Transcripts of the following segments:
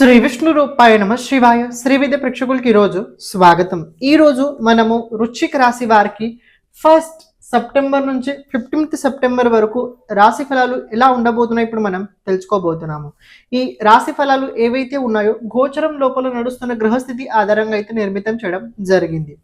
శ్రీ విష్ణు రూపాయ నమ శివాయ. శ్రీ విద్య ప్రేక్షకులకి ఈరోజు స్వాగతం. ఈ రోజు మనము రుచిక రాశి వారికి ఫస్ట్ సెప్టెంబర్ నుంచి ఫిఫ్టీన్త్ సెప్టెంబర్ వరకు రాశి ఫలాలు ఎలా ఉండబోతున్నాయి ఇప్పుడు మనం తెలుసుకోబోతున్నాము. ఈ రాశి ఫలాలు ఏవైతే ఉన్నాయో గోచరం లోపల నడుస్తున్న గ్రహస్థితి ఆధారంగా అయితే నిర్మితం చేయడం జరిగింది.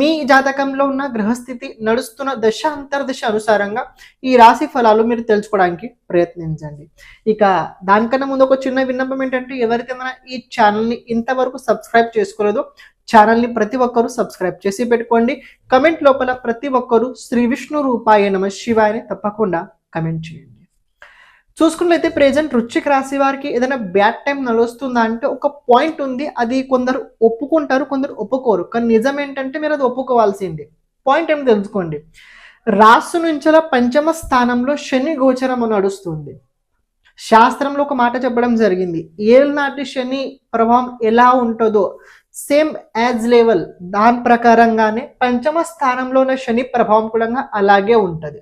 మీ జాతకంలో ఉన్న గ్రహస్థితి నడుస్తున్న దశ అంతర్దశ అనుసారంగా ఈ రాశి ఫలాలు మీరు తెలుసుకోవడానికి ప్రయత్నించండి. ఇక దానికన్నా ముందు ఒక చిన్న విన్నపం ఏంటంటే ఎవరైతే మన ఈ ఛానల్ని ఇంతవరకు సబ్స్క్రైబ్ చేసుకోలేదో ఛానల్ని ప్రతి ఒక్కరూ సబ్స్క్రైబ్ చేసి పెట్టుకోండి. కమెంట్ లోపల ప్రతి ఒక్కరూ శ్రీ విష్ణు రూపాయ నమ శివాయని తప్పకుండా కమెంట్ చేయండి. చూసుకున్నట్లయితే ప్రెజెంట్ వృశ్చిక రాశి వారికి ఏదైనా బ్యాడ్ టైం నడుస్తుందా అంటే ఒక పాయింట్ ఉంది. అది కొందరు ఒప్పుకుంటారు కొందరు ఒప్పుకోరు. కానీ నిజం ఏంటంటే మీరు అది ఒప్పుకోవాల్సింది. పాయింట్ ఏమి తెలుసుకోండి? రాసు నుంచల పంచమ స్థానంలో శని గోచరం నడుస్తుంది. శాస్త్రంలో ఒక మాట చెప్పడం జరిగింది. ఏళ్ళనాటి శని ప్రభావం ఎలా ఉంటుందో సేమ్ యాజ్ లెవెల్ దాని ప్రకారంగానే పంచమ స్థానంలో ఉన్న శని ప్రభావం కూడా అలాగే ఉంటుంది.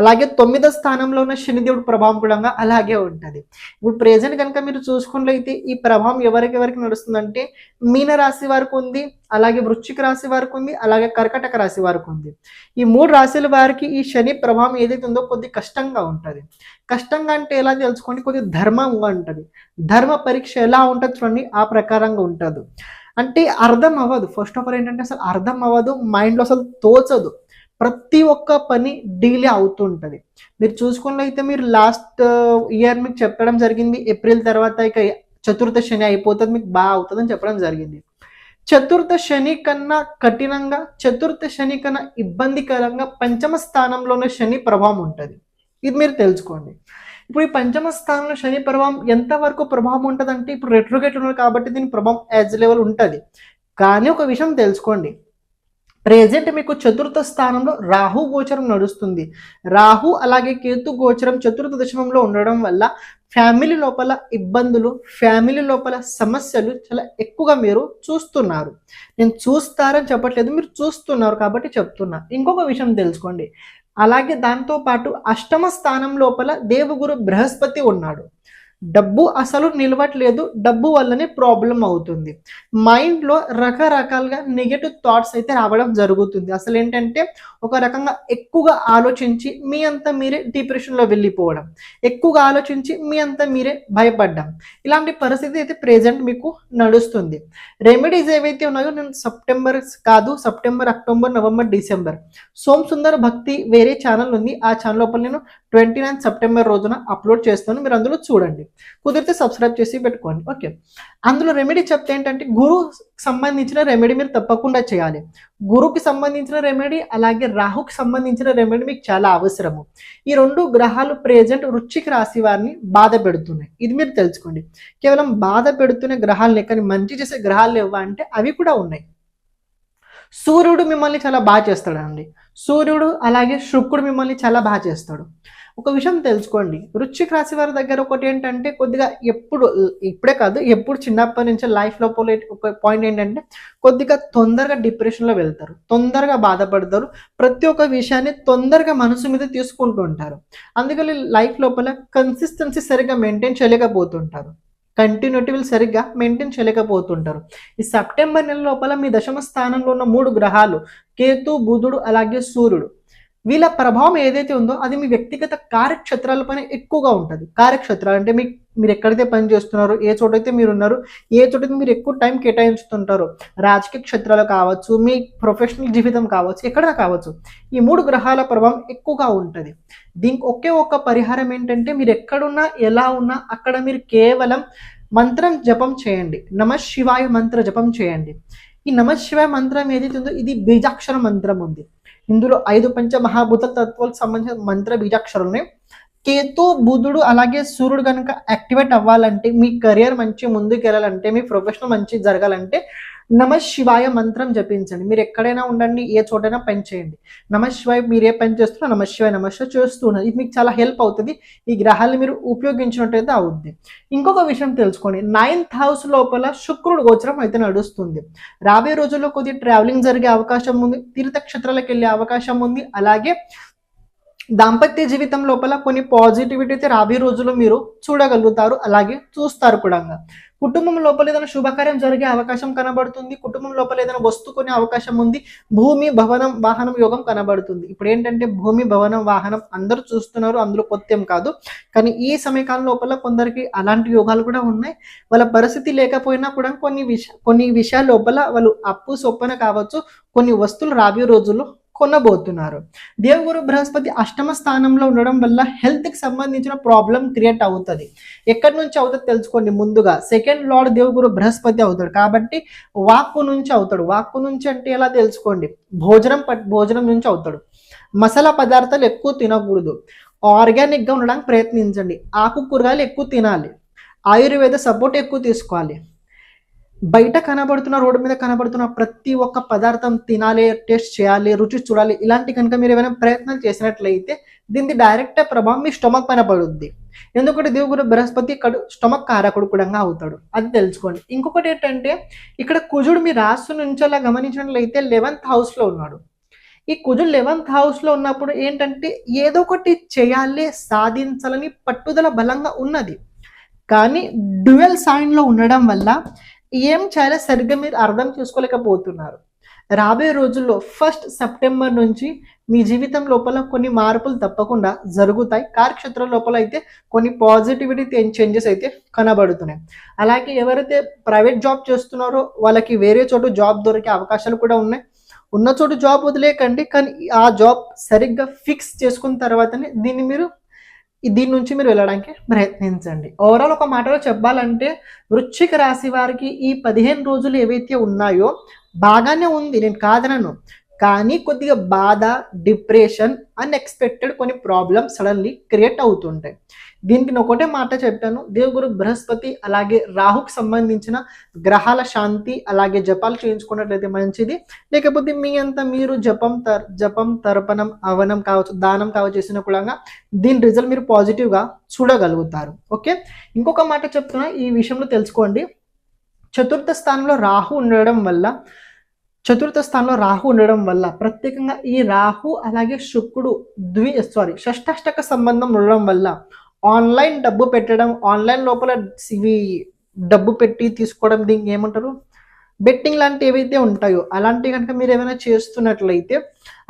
అలాగే తొమ్మిదో స్థానంలో ఉన్న శనిదేవుడు ప్రభావం కూడా అలాగే ఉంటుంది. ఇప్పుడు ప్రెజెంట్ కనుక మీరు చూసుకున్నట్లయితే ఈ ప్రభావం ఎవరికి ఎవరికి నడుస్తుందంటే మీన రాశి వారికి ఉంది అలాగే వృశ్చిక రాశి వారికి ఉంది అలాగే కర్కటక రాశి వారికి ఉంది. ఈ మూడు రాశుల వారికి ఈ శని ప్రభావం ఏదైతే ఉందో కొద్ది కష్టంగా ఉంటుంది. కష్టంగా అంటే ఎలా తెలుసుకోండి? కొద్ది ధర్మంగా ఉంటుంది. ధర్మ పరీక్ష ఎలా ఉంటుంది చూడండి ఆ ప్రకారంగా ఉంటుంది. అంటే అర్థం అవ్వదు. ఫస్ట్ ఆఫ్ ఆల్ ఏంటంటే అసలు అర్థం అవ్వదు మైండ్లో అసలు తోచదు. ప్రతి ఒక్క పని డీలే అవుతుంటుంది మీరు చూసుకున్నట్లయితే మీరు లాస్ట్ ఇయర్ మీకు చెప్పడం జరిగింది. ఏప్రిల్ తర్వాత ఇక చతుర్థ శని అయిపోతుంది మీకు బాగా అవుతుందని చెప్పడం జరిగింది. చతుర్థ శని కన్నా కఠినంగా చతుర్థ శని కన్నా ఇబ్బందికరంగా పంచమ స్థానంలోనే శని ప్రభావం ఉంటుంది. ఇది మీరు తెలుసుకోండి. ఇప్పుడు ఈ పంచమ స్థానంలో శని ప్రభావం ఎంతవరకు ప్రభావం ఉంటుంది అంటే ఇప్పుడు రెట్రోగేట్ ఉన్నారు కాబట్టి దీని ప్రభావం యాజ్ లెవెల్ ఉంటుంది. కానీ ఒక విషయం తెలుసుకోండి. ప్రెజెంట్ మీకు చతుర్థ స్థానంలో రాహు గోచరం నడుస్తుంది. రాహు అలాగే కేతు గోచరం చతుర్థ దశమంలో ఉండడం వల్ల ఫ్యామిలీ లోపల ఇబ్బందులు ఫ్యామిలీ లోపల సమస్యలు చాలా ఎక్కువగా మీరు చూస్తున్నారు. నేను చూస్తారని చెప్పట్లేదు మీరు చూస్తున్నారు కాబట్టి చెప్తున్నా. ఇంకొక విషయం తెలుసుకోండి. అలాగే దాంతో పాటు అష్టమ స్థానం లోపల దేవగురు బృహస్పతి ఉన్నాడు. డబ్బు అసలు నిలవట్లేదు డబ్బు వల్లనే ప్రాబ్లం అవుతుంది. మైండ్లో రకరకాలుగా నెగటివ్ థాట్స్ అయితే రావడం జరుగుతుంది. అసలు ఏంటంటే ఒక రకంగా ఎక్కువగా ఆలోచించి మీ అంతా మీరే డిప్రెషన్లో వెళ్ళిపోవడం ఎక్కువగా ఆలోచించి మీ అంతా మీరే భయపడ్డం ఇలాంటి పరిస్థితి అయితే ప్రెజెంట్ మీకు నడుస్తుంది. రెమెడీస్ ఏవైతే ఉన్నాయో నేను సెప్టెంబర్ కాదు September October November December Som Sundar Bhakti వేరే ఛానల్ ఉంది. ఆ ఛానల్ లోపల నేను ట్వంటీ నైన్ సెప్టెంబర్ రోజున అప్లోడ్ చేస్తాను. మీరు అందులో చూడండి. కుదిరితే సబ్స్క్రైబ్ చేసి పెట్టుకోండి. ఓకే అందులో రెమెడీ చెప్తే ఏంటంటే గురు సంబంధించిన రెమెడీ మీరు తప్పకుండా చేయాలి. గురువుకి సంబంధించిన రెమెడీ అలాగే రాహుకి సంబంధించిన రెమెడీ మీకు చాలా అవసరము. ఈ రెండు గ్రహాలు ప్రెజెంట్ రుచికి రాశి వారిని బాధ పెడుతున్నాయి. ఇది మీరు తెలుసుకోండి. కేవలం బాధ పెడుతున్న గ్రహాలు కానీ మంచి చేసే గ్రహాలు ఇవ్వా అంటే అవి కూడా ఉన్నాయి. సూర్యుడు మిమ్మల్ని చాలా బాగా చేస్తాడండి. సూర్యుడు అలాగే శుక్రుడు మిమ్మల్ని చాలా బాగా చేస్తాడు. ఒక విషయం తెలుసుకోండి. వృశ్చిక రాశి వారి దగ్గర ఒకటి ఏంటంటే కొద్దిగా ఎప్పుడు ఇప్పుడే కాదు ఎప్పుడు చిన్నప్పటి నుంచి లైఫ్ పోలే ఒక పాయింట్ ఏంటంటే కొద్దిగా తొందరగా డిప్రెషన్లో వెళ్తారు. తొందరగా బాధపడతారు. ప్రతి ఒక్క విషయాన్ని తొందరగా మనసు మీద తీసుకుంటూ ఉంటారు. అందుకని లైఫ్ లోపల కన్సిస్టెన్సీ సరిగ్గా మెయింటైన్ చేయలేకపోతుంటారు. కంటిన్యూటీ వీళ్ళు సరిగ్గా మెయింటైన్ చేయలేకపోతుంటారు. ఈ సెప్టెంబర్ నెల లోపల మీ దశమ స్థానంలో ఉన్న మూడు గ్రహాలు కేతు బుధుడు అలాగే సూర్యుడు. వీళ్ళ ప్రభావం ఏదైతే ఉందో అది మీ వ్యక్తిగత కార్యక్షేత్రాలపైన ఎక్కువగా ఉంటుంది. కార్యక్షేత్రాలు అంటే మీ మీరు ఎక్కడైతే పని చేస్తున్నారో ఏ చోటైతే మీరు ఉన్నారు ఏ చోటైతే మీరు ఎక్కువ టైం కేటాయించుతుంటారో రాజకీయ క్షేత్రాలు కావచ్చు మీ ప్రొఫెషనల్ జీవితం కావచ్చు ఎక్కడైనా కావచ్చు ఈ మూడు గ్రహాల ప్రభావం ఎక్కువగా ఉంటుంది. దీనికి ఒకే ఒక్క పరిహారం ఏంటంటే మీరు ఎక్కడున్నా ఎలా ఉన్నా అక్కడ మీరు కేవలం మంత్రం జపం చేయండి. నమ శివాయ మంత్ర జపం చేయండి. ఈ నమ శివాయ మంత్రం ఏదైతే ఉందో ఇది బీజాక్షర మంత్రం ఉంది. ఇందులో ఐదు పంచమహాభూత తత్వాలకు సంబంధించిన మంత్ర బీజాక్షరుల్ని. కేతు బుధుడు అలాగే సూర్యుడు కనుక యాక్టివేట్ అవ్వాలంటే మీ కెరియర్ మంచి ముందుకు వెళ్ళాలంటే మీ ప్రొఫెషనల్ మంచి జరగాలంటే నమ శివాయ మంత్రం జపించండి. మీరు ఎక్కడైనా ఉండండి ఏ చోటైనా పని చేయండి. నమ శివాయ మీరే పని చేస్తున్నా నమ శివాయ నమశివ చేస్తున్నారు చేస్తూ ఇది మీకు చాలా హెల్ప్ అవుతుంది. ఈ గ్రహాన్ని మీరు ఉపయోగించినట్టయితే అవుద్ది. ఇంకొక విషయం తెలుసుకోండి. నైన్త్ హౌస్ లోపల శుక్రుడు గోచరం అయితే నడుస్తుంది. రాబోయే రోజుల్లో కొద్దిగా ట్రావెలింగ్ జరిగే అవకాశం ఉంది. తీర్థక్షేత్రాలకు వెళ్ళే అవకాశం ఉంది. అలాగే దాంపత్య జీవితం లోపల కొన్ని పాజిటివిటీ అయితే రాబోయే రోజుల్లో మీరు చూడగలుగుతారు అలాగే చూస్తారు కూడా. కుటుంబం లోపల ఏదైనా శుభకార్యం జరిగే అవకాశం కనబడుతుంది కుటుంబం లోపల ఏదైనా వస్తు కొనే అవకాశం ఉంది భూమి భవనం వాహనం యోగం కనబడుతుంది. ఇప్పుడు ఏంటంటే భూమి భవనం వాహనం అందరూ చూస్తున్నారు అందులో కొత్తం కాదు. కానీ ఈ సమయకాలం లోపల కొందరికి అలాంటి యోగాలు కూడా ఉన్నాయి. వాళ్ళ పరిస్థితి లేకపోయినా కూడా కొన్ని విష కొన్ని విషయాల లోపల వాళ్ళు అప్పు సొప్పన కావచ్చు కొన్ని వస్తువులు రాబోయే రోజుల్లో కొనబోతున్నారు. దేవగురు బృహస్పతి అష్టమ స్థానంలో ఉండడం వల్ల హెల్త్కి సంబంధించిన ప్రాబ్లం క్రియేట్ అవుతుంది. ఎక్కడి నుంచి అవుతుంది తెలుసుకోండి ముందుగా. సెకండ్ లార్డ్ దేవగురు బృహస్పతి అవుతాడు. కాబట్టి వాక్కు నుంచి అవుతాడు. వాక్కు నుంచి అంటే ఎలా తెలుసుకోండి? భోజనం పట్ భోజనం నుంచి అవుతాడు. మసాలా పదార్థాలు ఎక్కువ తినకూడదు. ఆర్గానిక్గా ఉండడానికి ప్రయత్నించండి. ఆకు కూరగాయలు ఎక్కువ తినాలి. ఆయుర్వేద సపోర్ట్ ఎక్కువ తీసుకోవాలి. బయట కనబడుతున్న రోడ్డు మీద కనబడుతున్న ప్రతి ఒక్క పదార్థం తినాలి టేస్ట్ చేయాలి రుచి చూడాలి ఇలాంటి కనుక మీరు ఏమైనా ప్రయత్నం చేసినట్లయితే దీనికి డైరెక్ట్ ప్రభావం మీ స్టమక్ పైన పడుద్ది. ఎందుకంటే దేవుడు బృహస్పతి కడు స్టమక్ కారకుడు కూడా అవుతాడు. అది తెలుసుకోండి. ఇంకొకటి ఏంటంటే ఇక్కడ కుజుడు మీ రాసు నుంచి అలా గమనించినట్లయితే లెవెన్త్ హౌస్లో ఉన్నాడు. ఈ కుజుడు లెవెన్త్ హౌస్లో ఉన్నప్పుడు ఏంటంటే ఏదో ఒకటి చేయాలి సాధించాలని పట్టుదల బలంగా ఉన్నది. కానీ డ్యూయల్ సైన్లో ఉండడం వల్ల ఏం చాలా సరిగ్గా మీరు అర్థం చేసుకోలేకపోతున్నారు. రాబోయే రోజుల్లో ఫస్ట్ సెప్టెంబర్ నుంచి మీ జీవితం లోపల కొన్ని మార్పులు తప్పకుండా జరుగుతాయి. కార్యక్షేత్రం లోపల అయితే కొన్ని పాజిటివిటీ చేంజెస్ అయితే కనబడుతున్నాయి. అలాగే ఎవరైతే ప్రైవేట్ జాబ్ చేస్తున్నారో వాళ్ళకి వేరే చోటు జాబ్ దొరికే అవకాశాలు కూడా ఉన్నాయి. ఉన్న చోటు జాబ్ వదిలేకండి కానీ ఆ జాబ్ సరిగ్గా ఫిక్స్ చేసుకున్న తర్వాతనే దీన్ని మీరు దీని నుంచి మీరు వెళ్ళడానికి ప్రయత్నించండి. ఓవరాల్ ఒక మాటలో చెప్పాలంటే వృశ్చిక రాశి వారికి ఈ పదిహేను రోజులు ఏవైతే ఉన్నాయో బాగానే ఉంది. నేను కాదనను. కానీ కొద్దిగా బాధ డిప్రెషన్ అన్ఎక్స్పెక్టెడ్ కొన్ని ప్రాబ్లమ్స్ సడన్లీ క్రియేట్ అవుతుంటాయి. దీనికి నేను ఒకటే మాట చెప్పాను. దేవుగురు బృహస్పతి అలాగే రాహుకు సంబంధించిన గ్రహాల శాంతి అలాగే జపాలు చేయించుకున్నట్లయితే మంచిది. లేకపోతే మీ అంతా మీరు జపం తర్ జపం తర్పణం అవనం కావచ్చు దానం కావచ్చు చేసిన కూడా దీని రిజల్ట్ మీరు పాజిటివ్గా చూడగలుగుతారు. ఓకే? ఇంకొక మాట చెప్తున్నా ఈ విషయంలో తెలుసుకోండి. చతుర్థ స్థానంలో రాహు ఉండడం వల్ల చతుర్థ స్థానంలో రాహు ఉండడం వల్ల ప్రత్యేకంగా ఈ రాహు అలాగే శుక్రుడు ద్వి సారీ షష్టాష్టక సంబంధం ఉండడం వల్ల ఆన్లైన్ డబ్బు పెట్టడం ఆన్లైన్ లోపల ఇవి డబ్బు పెట్టి తీసుకోవడం దీనికి ఏమంటారు? బెట్టింగ్ లాంటి ఏవైతే ఉంటాయో అలాంటివి కనుక మీరు ఏమైనా చేస్తున్నట్లయితే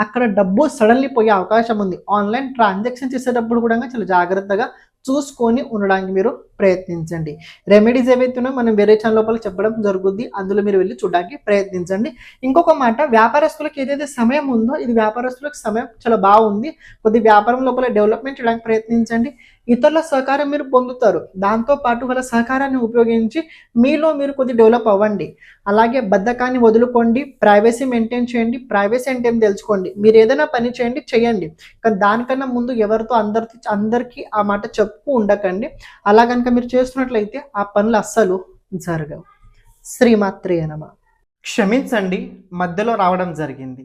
అక్కడ డబ్బు సడన్లీ పోయే అవకాశం ఉంది. ఆన్లైన్ ట్రాన్సాక్షన్ చేసేటప్పుడు కూడా చాలా జాగ్రత్తగా చూసుకొని ఉండడానికి మీరు ప్రయత్నించండి. రెమెడీస్ ఏవైతే మనం వేరే ఛానల్ లోపల చెప్పడం జరుగుద్ది. అందులో మీరు వెళ్ళి చూడడానికి ప్రయత్నించండి. ఇంకొక మాట వ్యాపారస్తులకు ఏదైతే సమయం ఉందో ఇది వ్యాపారస్తులకు సమయం చాలా బాగుంది. కొద్ది వ్యాపారం లోపల డెవలప్మెంట్ చేయడానికి ప్రయత్నించండి. ఇతరుల సహకారం మీరు పొందుతారు. దాంతో పాటు వాళ్ళ సహకారాన్ని ఉపయోగించి మీలో మీరు కొద్ది డెవలప్ అవ్వండి. అలాగే బద్ధకాన్ని వదులుకోండి ప్రైవసీ మెయింటైన్ చేయండి ప్రైవసీ అంటే ఏం తెలుసుకోండి. మీరు ఏదైనా పని చేయండి చేయండి. కానీ దానికన్నా ముందు ఎవరితో అందరితో అందరికీ ఆ మాట చెప్పుకు ఉండకండి. అలా కనుక మీరు చేస్తున్నట్లయితే ఆ పనులు అస్సలు జరగవు. శ్రీమాత్రే నమ. క్షమించండి మధ్యలో రావడం జరిగింది.